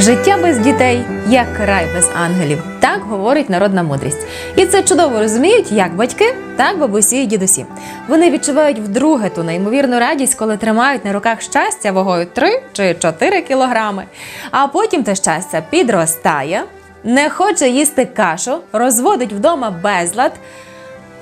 Життя без дітей як рай без ангелів. Так говорить народна мудрість. І це чудово розуміють як батьки, так бабусі і дідусі. Вони відчувають вдруге ту неймовірну радість, коли тримають на руках щастя вагою 3 чи 4 кілограми. А потім те щастя підростає, не хоче їсти кашу, розводить вдома безлад.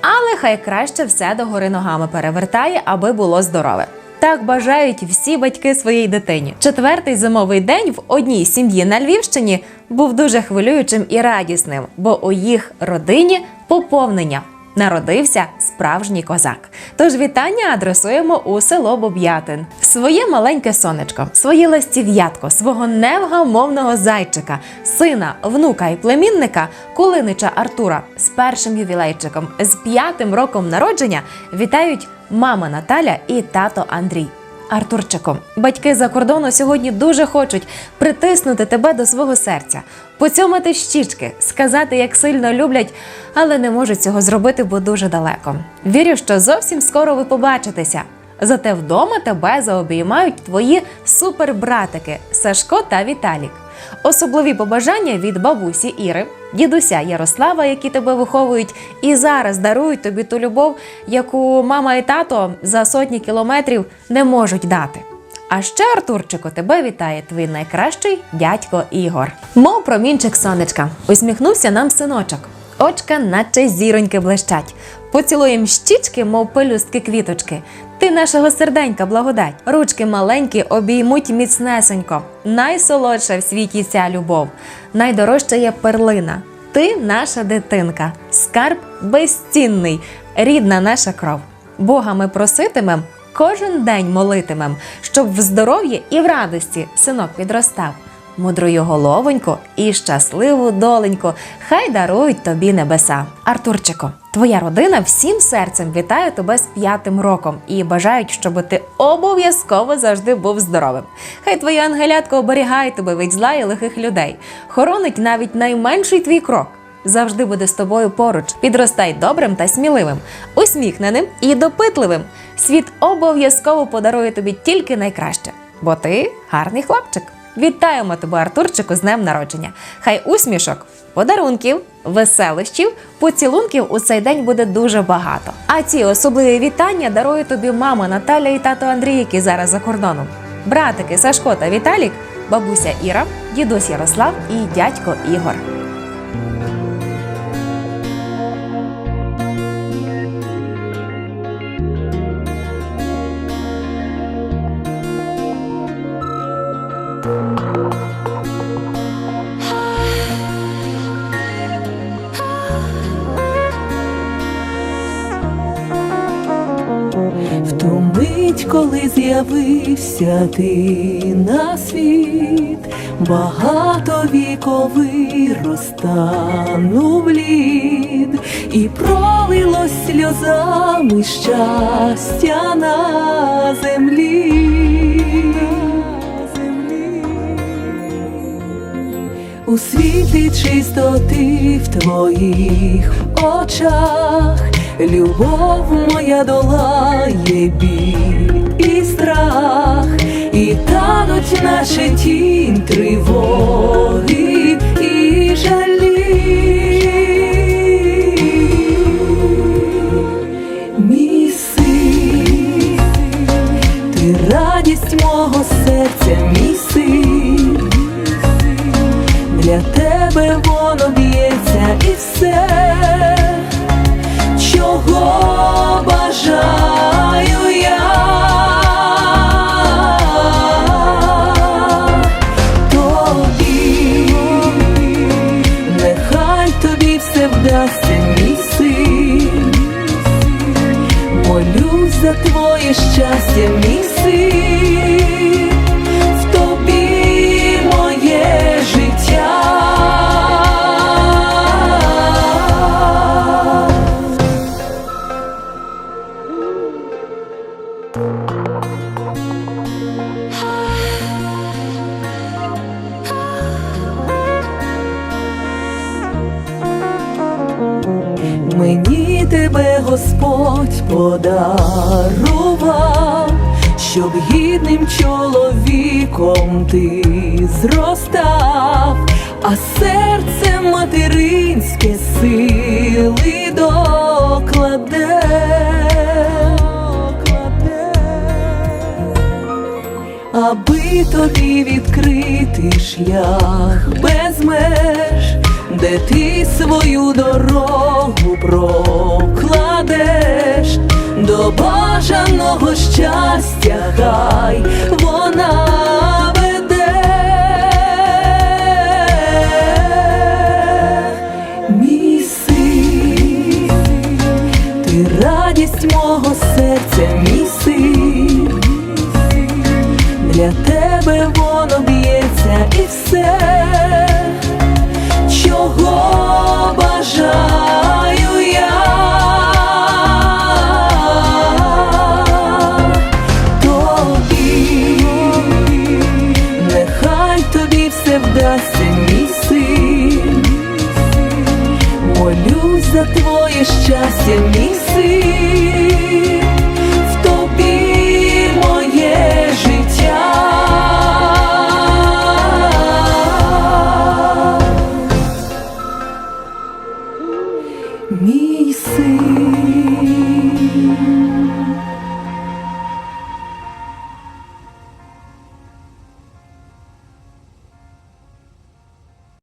Але хай краще все догори ногами перевертає, аби було здорове. Так бажають всі батьки своїй дитині. Четвертий зимовий день в одній сім'ї на Львівщині був дуже хвилюючим і радісним, бо у їх родині поповнення. Народився справжній козак. Тож вітання адресуємо у село Боб'ятин. Своє маленьке сонечко, своє ластів'ятко, свого невгамовного зайчика, сина, внука і племінника Кулинича Артура з першим ювілейчиком, з п'ятим роком народження вітають мама Наталя і тато Андрій. Артурчику, батьки за кордону сьогодні дуже хочуть притиснути тебе до свого серця, поцьомати щічки, сказати, як сильно люблять, але не можуть цього зробити, бо дуже далеко. Вірю, що зовсім скоро ви побачитеся. Зате вдома тебе заобіймають твої супербратики Сашко та Віталік. Особливі побажання від бабусі Іри, дідуся Ярослава, які тебе виховують, і зараз дарують тобі ту любов, яку мама і тато за сотні кілометрів не можуть дати. А ще, Артурчику, тебе вітає твій найкращий дядько Ігор. Мов промінчик сонечка, усміхнувся нам синочок. Очка, наче зіроньки блищать. Поцілуєм щічки, мов пелюстки квіточки. Ти нашого серденька благодать. Ручки маленькі обіймуть міцнесенько. Найсолодша в світі ця любов. Найдорожча є перлина. Ти наша дитинка, скарб безцінний, рідна наша кров. Бога ми проситимем, кожен день молитимем, щоб в здоров'ї і в радості синок підростав. Мудрою головоньку і щасливу доленьку, хай дарують тобі небеса. Артурчику, твоя родина всім серцем вітає тебе з п'ятим роком і бажають, щоб ти обов'язково завжди був здоровим. Хай твоя ангелятка оберігає тебе від зла і лихих людей, хоронить навіть найменший твій крок. Завжди буде з тобою поруч. Підростай добрим та сміливим, усміхненим і допитливим. Світ обов'язково подарує тобі тільки найкраще, бо ти гарний хлопчик. Вітаємо тебе, Артурчику, з днем народження. Хай усмішок, подарунків, веселощів, поцілунків у цей день буде дуже багато. А ці особливі вітання дарує тобі мама Наталя і тато Андрій, які зараз за кордоном. Братики Сашко та Віталік, бабуся Іра, дідусь Ярослав і дядько Ігор. Коли з'явився ти на світ, багатовіковий розтанув лід, і пролилось сльозами щастя на землі. У світлі чистоти в твоїх очах, любов моя долає біль і страх, і тануть наче тінь тривоги і жалі. Мій син, ти радість мого серця, мій син. Для тебе воно б'ється і все, вдасться, мій син. Молюсь за твоє щастя, мій син, в моє життя. Мені тебе Господь подарував, щоб гідним чоловіком ти зростав, а серце материнське сили докладе. Аби тобі відкрити шлях без меж, де ти свою дорогу прокладеш до бажаного щастя, хай вона веде. Мій ти радість мого серця, мій. Для тебе воно б'ється і все, чого бажаю я, мій син.